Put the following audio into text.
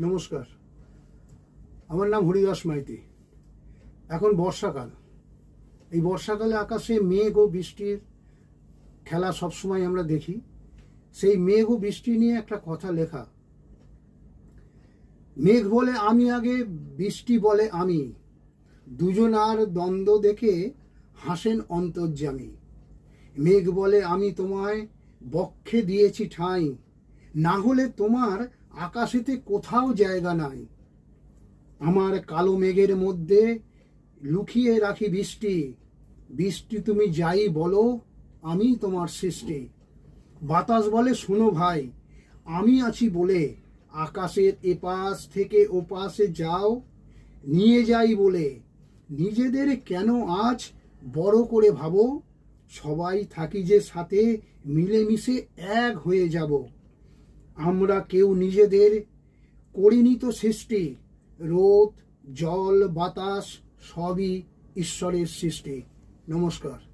নমস্কার। আমার নাম হরিদাস মাইতি। এখন বর্ষাকাল। এই বর্ষাকালে আকাশে মেঘ ও বৃষ্টির খেলা সবসময় আমরা দেখি। সেই মেঘ ও বৃষ্টি নিয়ে একটা কথা লেখা। মেঘ বলে আমি আগে, বৃষ্টি বলে আমি। দুজনার দ্বন্দ্ব দেখে হাসেন অন্তর্যামী। মেঘ বলে আমি তোমায় বক্ষে দিয়েছি ঠাঁই। না হলে তোমার আকাশেতে কোথাও জায়গা নাই। আমার কালো মেঘের মধ্যে লুকিয়ে রাখি বৃষ্টি। বৃষ্টি তুমি যাই বলো, আমি তোমার সৃষ্টি। বাতাস বলে, শোনো ভাই, আমি আছি বলে। আকাশের এপাশ থেকে ওপাশে যাও, নিয়ে যাই বলে। নিজেদের কেন আজ বড় করে ভাবো? সবাই থাকি যে সাথে মিলেমিশে এক হয়ে যাব। আমরা কেউ নিজেদের করিনি তো সৃষ্টি রোদ জল বাতাস সবই ঈশ্বরের সৃষ্টি। নমস্কার।